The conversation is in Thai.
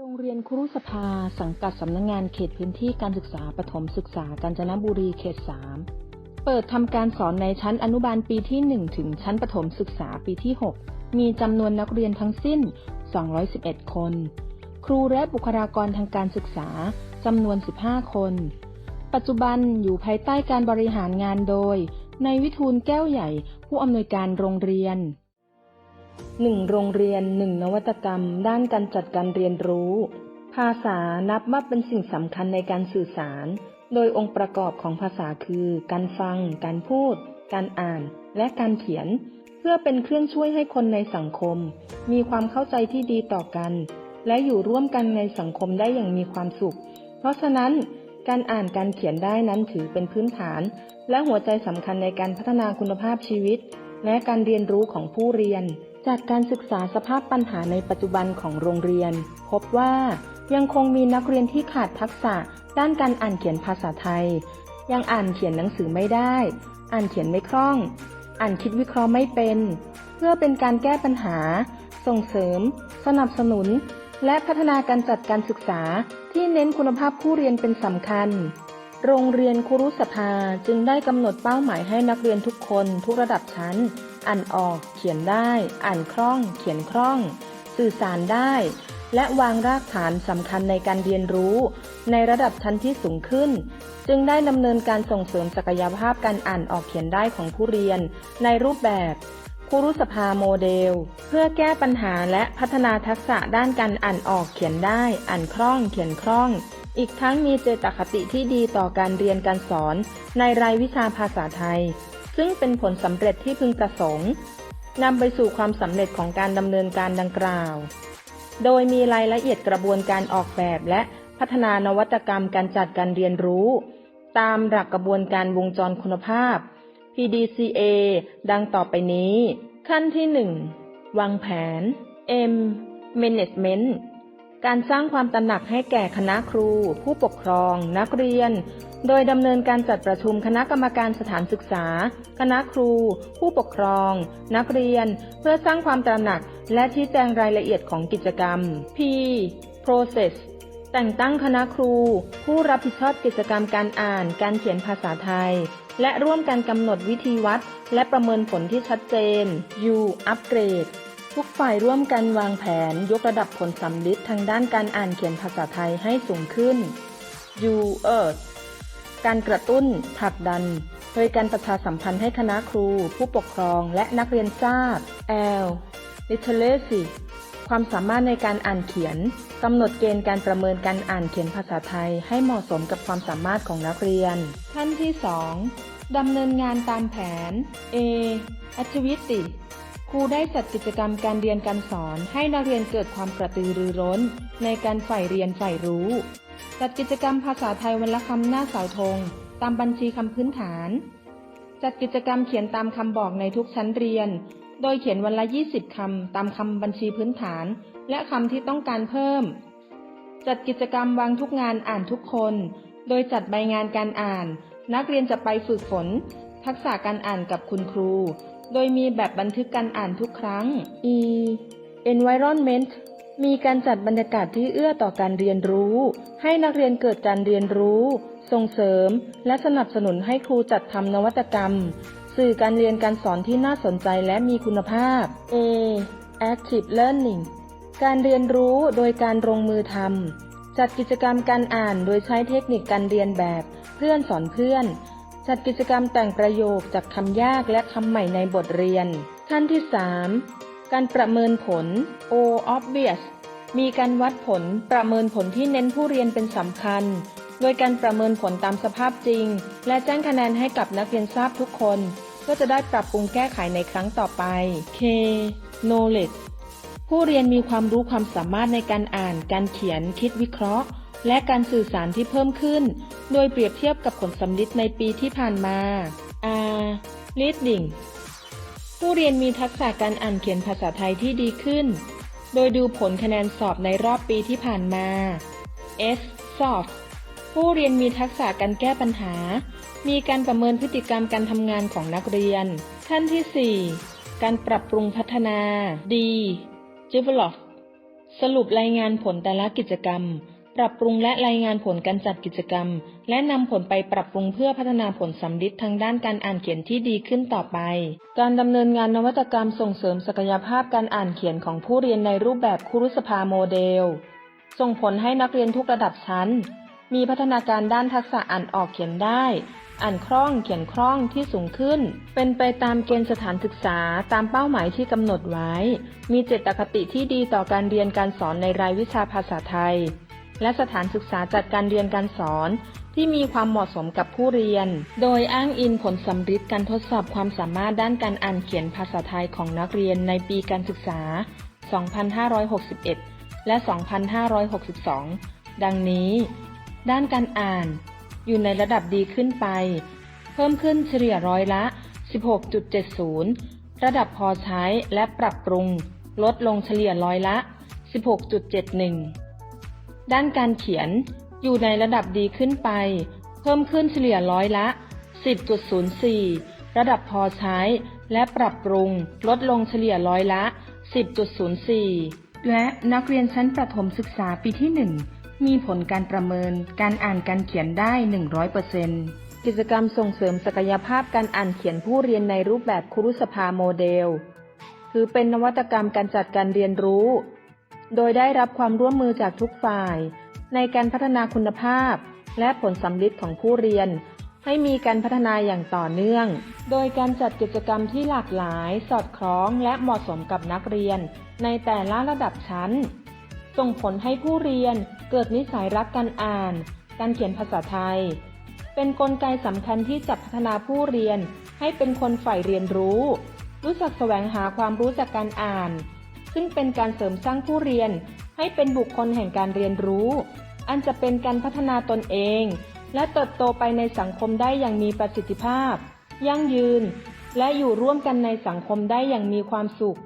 โรงเรียนครุสภา สังกัดสำนักงงานเขตพื้นที่การศึกษาปฐมศึกษากาญจนบุรีเขต 3 เปิดทำการสอนในชั้นอนุบาลปีที่ 1 ถึงชั้นประถมศึกษาปีที่ 6 มีจำนวนนักเรียนทั้งสิ้น 211 คน ครูและบุคลากรทางการศึกษาจำนวน 15 คน ปัจจุบันอยู่ภายใต้การบริหารงานโดยในายวิทูลแก้วใหญ่ ผู้อำนวยการโรงเรียน หนึ่งโรงเรียนหนึ่งนวัตกรรม ด้านการจัดการเรียนรู้ ภาษานับว่าเป็นสิ่งสำคัญในการสื่อสาร โดยองค์ประกอบของภาษาคือ การฟัง การพูด การอ่าน และการเขียน เพื่อเป็นเครื่องช่วยให้คนในสังคม มีความเข้าใจที่ดีต่อกัน และอยู่ร่วมกันในสังคมได้อย่างมีความสุข เพราะฉะนั้น การอ่านการเขียนได้นั้นถือเป็นพื้นฐาน และหัวใจสำคัญในการพัฒนาคุณภาพชีวิต และการเรียนรู้ของผู้เรียน จากการศึกษาสภาพปัญหาในปัจจุบันของโรงเรียน พบว่ายังคงมีนักเรียนที่ขาดทักษะด้านการอ่านเขียนภาษาไทย ยังอ่านเขียนหนังสือไม่ได้ อ่านเขียนไม่คล่อง อ่านคิดวิเคราะห์ไม่เป็น เพื่อเป็นการแก้ปัญหา ส่งเสริม สนับสนุน และพัฒนาการจัดการศึกษาที่เน้นคุณภาพผู้เรียนเป็นสำคัญ โรงเรียนครุสภาจึงได้กำหนดเป้าหมายให้นักเรียนทุกคนทุกระดับชั้น อ่านออกเขียนได้ อ่านคล่อง เขียนคล่อง สื่อสารได้ และวางรากฐานสำคัญในการเรียนรู้ ในระดับชั้นที่สูงขึ้น จึงได้ดำเนินการส่งเสริมศักยภาพการอ่านออกเขียนได้ของผู้เรียน ในรูปแบบครุสภาโมเดล เพื่อแก้ปัญหาและพัฒนาทักษะด้านการอ่านออกเขียนได้ อ่านคล่อง เขียนคล่อง อีกทั้งมีเจตคติที่ดีต่อการเรียนการสอนในรายวิชาภาษาไทย ซึ่งเป็นผลสำเร็จที่พึงประสงค์นำไปสู่ความสำเร็จของการดำเนินการดังกล่าว โดยมีรายละเอียดกระบวนการออกแบบและพัฒนานวัตกรรมการจัดการเรียนรู้ ตามหลักกระบวนการวงจรคุณภาพ PDCA ดังต่อไปนี้ ขั้นที่ 1 วางแผน M Management การสร้างความตระหนักให้แก่คณะครู ผู้ปกครอง นักเรียน โดยดำเนินการจัดประชุมคณะกรรมการสถานศึกษา คณะครู ผู้ปกครอง นักเรียน เพื่อสร้างความตระหนักและชี้แจงรายละเอียดของกิจกรรม P process แต่งตั้งคณะครู ผู้รับผิดชอบกิจกรรมการอ่าน การเขียนภาษาไทย และร่วมกันกำหนดวิธีวัด และประเมินผลที่ชัดเจน U upgrade ทุกฝ่ายร่วมกันวางแผนยกระดับผลสำลิดทางด้านการอ่านเขียนภาษาไทยให้สูงขึ้น U earth การกระตุ้นผลักดัน โดยการประชาสัมพันธ์ให้คณะครู ผู้ปกครองและนักเรียนทราบ L literacy ความสามารถในการอ่านเขียนกำหนดเกณฑ์การประเมินการอ่านเขียนภาษาไทยให้เหมาะสมกับความสามารถของนักเรียน ขั้นที่ 2ดำเนินงานตามแผน A activity ครูได้จัดกิจกรรมการเรียนการสอนให้นักเรียนเกิดความกระตือรือร้น ในการใฝ่เรียนใฝ่รู้ จัดกิจกรรมภาษาไทยวันละคำหน้าเสาธง ตามบัญชีคำพื้นฐาน จัดกิจกรรมเขียนตามคำบอกในทุกชั้นเรียน โดยเขียนวันละ 20 คำตามคำบัญชีพื้นฐาน และคำที่ต้องการเพิ่ม จัดกิจกรรมวางทุกงานอ่านทุกคน โดยจัดใบงานการอ่าน นักเรียนจะไปฝึกฝน ทักษะการอ่านกับคุณครู โดยมีแบบบันทึกการอ่านทุกครั้ง E environment มีการจัดบรรยากาศที่เอื้อต่อการเรียนรู้ ให้นักเรียนเกิดการเรียนรู้ ส่งเสริม และสนับสนุนให้ครูจัดทำนวัตกรรม สื่อการเรียนการสอนที่น่าสนใจและมีคุณภาพ A active learning การเรียนรู้โดยการลงมือทำจัดกิจกรรมการอ่านโดยใช้เทคนิคการเรียนแบบ เพื่อนสอนเพื่อน จัดกิจกรรมแต่งประโยคจากคำยากและคำใหม่ในบทเรียน ขั้นที่ 3 การประเมินผล O obvious มีการวัดผลประเมินผลที่เน้นผู้เรียนเป็นสำคัญ โดยการประเมินผลตามสภาพจริง และแจ้งคะแนนให้กับนักเรียนทราบทุกคน เพื่อจะได้ปรับปรุงแก้ไขในครั้งต่อไป K knowledge ผู้เรียนมีความรู้ความสามารถในการอ่าน การเขียน คิดวิเคราะห์ และการสื่อสารที่เพิ่มขึ้น โดยเปรียบเทียบกับผลสำลิดในปีที่ผ่านมา R reading ผู้เรียนมีทักษะการอ่านเขียนภาษาไทยที่ดีขึ้น โดยดูผลคะแนนสอบในรอบปีที่ผ่านมา S soft ผู้เรียนมีทักษะการแก้ปัญหา มีการประเมินพฤติกรรมการทำงานของนักเรียน ขั้นที่ 4 การปรับปรุงพัฒนา D develop สรุปรายงานผลแต่ละกิจกรรม ปรับปรุงและรายงานผลการจัดกิจกรรม และนำผลไปปรับปรุงเพื่อพัฒนาผลสำลิดทางด้านการอ่านเขียนที่ดีขึ้นต่อไป การดำเนินงานนวัตกรรมส่งเสริมศักยภาพการอ่านเขียนของผู้เรียนในรูปแบบครุสภาโมเดล ส่งผลให้นักเรียนทุกระดับชั้น มีพัฒนาการด้านทักษะอ่านออกเขียนได้ อ่านคล่องเขียนคล่องที่สูงขึ้น เป็นไปตามเกณฑ์สถานศึกษาตามเป้าหมายที่กำหนดไว้ มีเจตคติที่ดีต่อการเรียนการสอนในรายวิชาภาษาไทย และสถานศึกษาจัดการเรียนการสอน ที่มีความเหมาะสมกับผู้เรียน โดยอ้างอิงผลสำริดการทดสอบความสามารถด้านการอ่านเขียนภาษาไทยของนักเรียนในปีการศึกษา 2561 และ 2562 ดังนี้ ด้านการอ่าน อยู่ในระดับดีขึ้นไป เพิ่มขึ้นเฉลี่ยร้อยละ 16.70 ระดับพอใช้และปรับปรุง ลดลงเฉลี่ยร้อยละ 16.71 ด้านการเขียนอยู่ในระดับดีขึ้นไป เพิ่มขึ้นเฉลี่ยร้อยละ 10.04 ระดับพอใช้ และปรับปรุงลดลงเฉลี่ยร้อยละ 10.04 และนักเรียนชั้นประถมศึกษาปีที่ 1 มีผลการประเมินการอ่านการเขียนได้ 100%กิจกรรมส่งเสริมศักยภาพการอ่านเขียนผู้เรียนในรูปแบบครุสภาโมเดล ถือเป็นนวัตกรรมการจัดการเรียนรู้ โดยได้รับความร่วมมือจากทุกฝ่าย ในการพัฒนาคุณภาพ และผลสำลิดของผู้เรียน ให้มีการพัฒนาอย่างต่อเนื่อง โดยการจัดกิจกรรมที่หลากหลาย สอดคล้องและเหมาะสมกับนักเรียน ในแต่ละระดับชั้น ส่งผลให้ผู้เรียนเกิดนิสัยรักการอ่าน การเขียนภาษาไทย เป็นนกลไกสำคัญที่จะพัฒนาผู้เรียนให้เป็นคนใฝ่เรียนรู้ รู้จักแสวงหาความรู้จากการอ่าน ซึ่งเป็นการเสริมสร้างผู้เรียน ให้เป็นบุคคลแห่งการเรียนรู้ อันจะเป็นการพัฒนาตนเอง และเติบโตไปในสังคมได้อย่างมีประสิทธิภาพ ยั่งยืน และอยู่ร่วมกันในสังคมได้อย่างมีความสุข